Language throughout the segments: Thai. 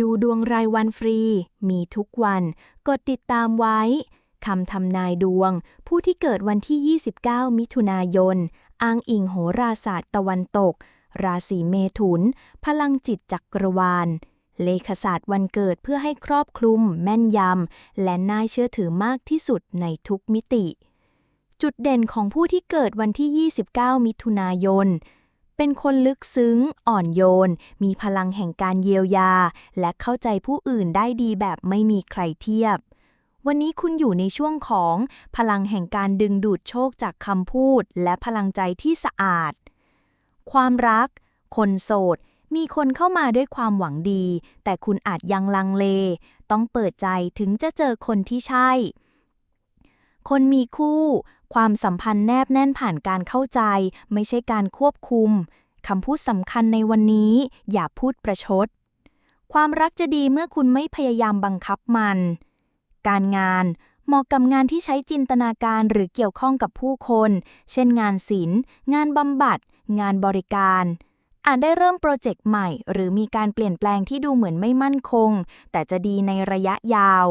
ดูดวงรายวันฟรี มีทุกวัน กดติดตามไว้ คำทำนายดวง ผู้ที่เกิดวันที่ 29 มิถุนายน อ้างอิงโหราศาสตร์ตะวันตก ราศีเมถุน พลังจิตจักรวาล เลขศาสตร์วันเกิดเพื่อให้ครอบคลุม แม่นยำ และน่าเชื่อถือมากที่สุดในทุกมิติ จุดเด่นของผู้ที่เกิดวันที่ 29 มิถุนายน เป็นคนลึกซึ้ง อ่อนโยน มีพลังแห่งการเยียวยา และเข้าใจผู้อื่นได้ดีแบบไม่มีใครเทียบ วันนี้คุณอยู่ในช่วงของพลังแห่งการดึงดูดโชคจากคำพูด และพลังใจที่สะอาด ความรัก คนโสด มีคนเข้ามาด้วยความหวังดี แต่คุณอาจยังลังเล ต้องเปิดใจถึงจะเจอคนที่ใช่คนมีคู่ ความสัมพันธ์แนบแน่นผ่านการเข้าใจ ไม่ใช่การควบคุมคำพูดสำคัญในวันนี้ อย่าพูดประชด ความรักจะดีเมื่อคุณไม่พยายามบังคับมัน การงานเหมาะกับงานที่ใช้จินตนาการหรือเกี่ยวข้องกับผู้คน เช่นงานศิลป์ งานบำบัด งานบริการ อาจได้เริ่มโปรเจกต์ใหม่ หรือมีการเปลี่ยนแปลงที่ดูเหมือนไม่มั่นคง แต่จะดีในระยะยาว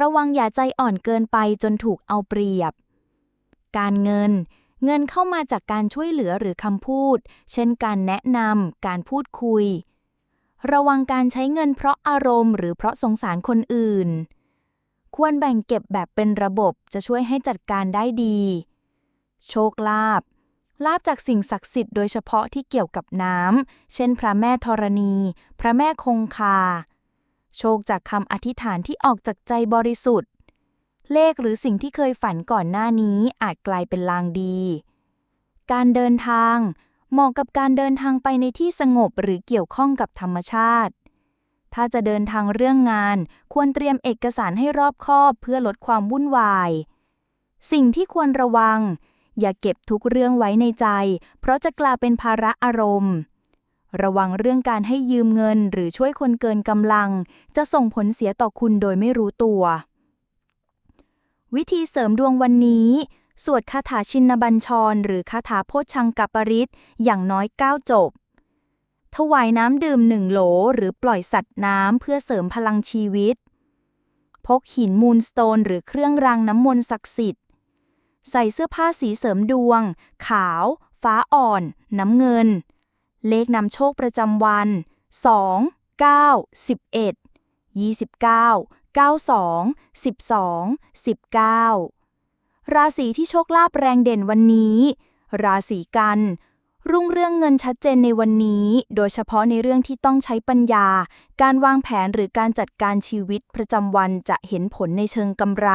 ระวังอย่าใจอ่อนเกินไปจนถูกเอาเปรียบ การเงิน เงินเข้ามาจากการช่วยเหลือหรือคำพูด เช่นการแนะนำการพูดคุย ระวังการใช้เงินเพราะอารมณ์ หรือเพราะสงสารคนอื่น ควรแบ่งเก็บแบบเป็นระบบจะช่วยให้จัดการได้ดี โชคลาภลาบจากสิ่งศักดิ์สิทธิ์โดยเฉพาะที่เกี่ยวกับน้ำ เช่น พระแม่ธรณี พระแม่คงคา โชคจากคำอธิษฐานที่ออกจากใจบริสุทธิ์ เลขหรือสิ่งที่เคยฝันก่อนหน้านี้อาจกลายเป็นลางดี การเดินทาง เหมาะกับการเดินทางไปในที่สงบหรือเกี่ยวข้องกับธรรมชาติ ถ้าจะเดินทางเรื่องงาน ควรเตรียมเอกสารให้รอบคอบเพื่อลดความวุ่นวาย สิ่งที่ควรระวัง อย่าเก็บทุกเรื่องไว้ในใจ เพราะจะกลายเป็นภาระอารมณ์ระวังเรื่องการให้ยืมเงินหรือช่วยคนเกินกำลัง จะส่งผลเสียต่อคุณโดยไม่รู้ตัว วิธีเสริมดวงวันนี้ สวดคาถาชินบัญชร หรือคาถาโพชังกัปริตอย่างน้อย 9 จบ ถวายน้ำดื่มหนึ่งโหลหรือปล่อยสัตว์น้ำเพื่อเสริมพลังชีวิต พกหินมูลสโตน หรือเครื่องรางน้ำมนต์ศักดิ์สิทธิ์ ใส่เสื้อผ้าสีเสริมดวง ขาว ฟ้าอ่อน น้ำเงิน เลขนำโชคประจำวัน 2 9 11 29 92 12 19 ราศีที่โชคลาภแรงเด่นวันนี้ ราศีกัน รุ่งเรื่องเงินชัดเจนในวันนี้ โดยเฉพาะในเรื่องที่ต้องใช้ปัญญา การวางแผนหรือการจัดการชีวิตประจำวันจะเห็นผลในเชิงกำไร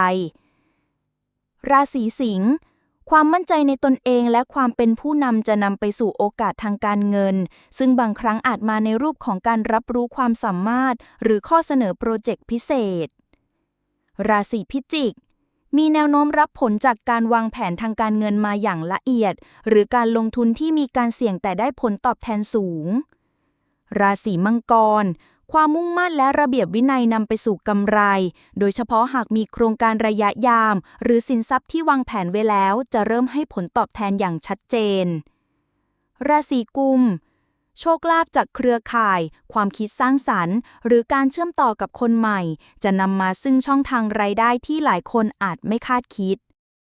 ราศีสิงห์ ความมั่นใจในตนเองและความเป็นผู้นำจะนำไปสู่โอกาสทางการเงิน ซึ่งบางครั้งอาจมาในรูปของการรับรู้ความสามารถ หรือข้อเสนอโปรเจกต์พิเศษ ราศีพิจิก มีแนวโน้มรับผลจากการวางแผนทางการเงินมาอย่างละเอียด หรือการลงทุนที่มีการเสี่ยงแต่ได้ผลตอบแทนสูง ราศีมังกร ความมุ่งมั่นและระเบียบวินัยนำไปสู่กำไร โดยเฉพาะหากมีโครงการระยะยาม หรือสินทรัพย์ที่วางแผนไว้แล้ว จะเริ่มให้ผลตอบแทนอย่างชัดเจน ราศีกุม โชคลาภจากเครือข่าย ความคิดสร้างสรรค์ หรือการเชื่อมต่อกับคนใหม่ จะนำมาซึ่งช่องทางรายได้ที่หลายคนอาจไม่คาดคิด